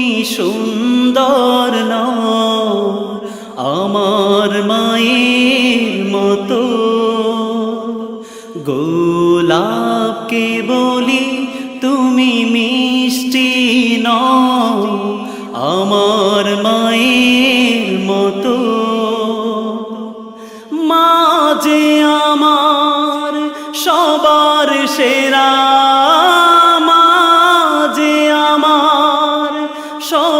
তুমি সুন্দর নও, আমার মায়ের মতো। গোলাপকে বলি তুমি মিষ্টি নও, আমার মায়ের মতো। মাঝে আমার সবার সেরা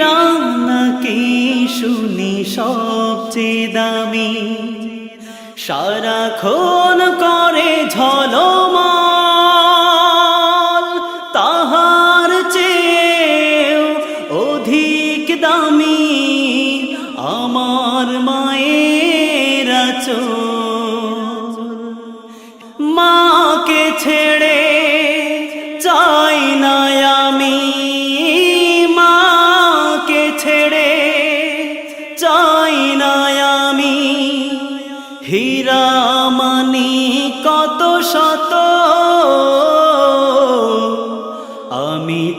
হীরা নাকি শুনি সবচেয়ে দামি। সারাক্ষণ করে ঝলমল, তাহার চেয়েও অধিক দামি। আমার মায়ের আঁচল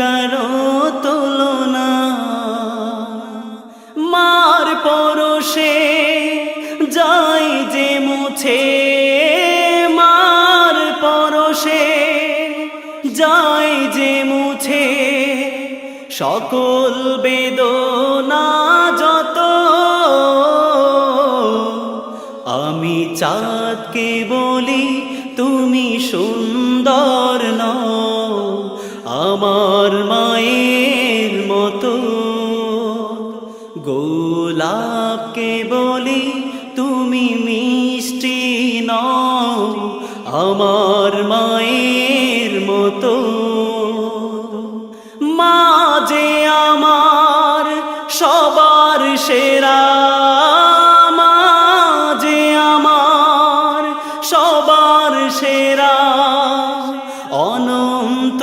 কারও তুলনা। মার পরশে যাই যে মুছে, মার পরশে যাই যে মুছে। সকল বেদনা যত, আমি চাঁদকে বলি, তুমি সুন্দর। আমার মায়ের মতো। গোলাপকে বলি, তুমি মিষ্টি নও, আমার মায়ের মতো। মা আমার সবার সেরা মা যে আমার সবার সেরা। অনন্ত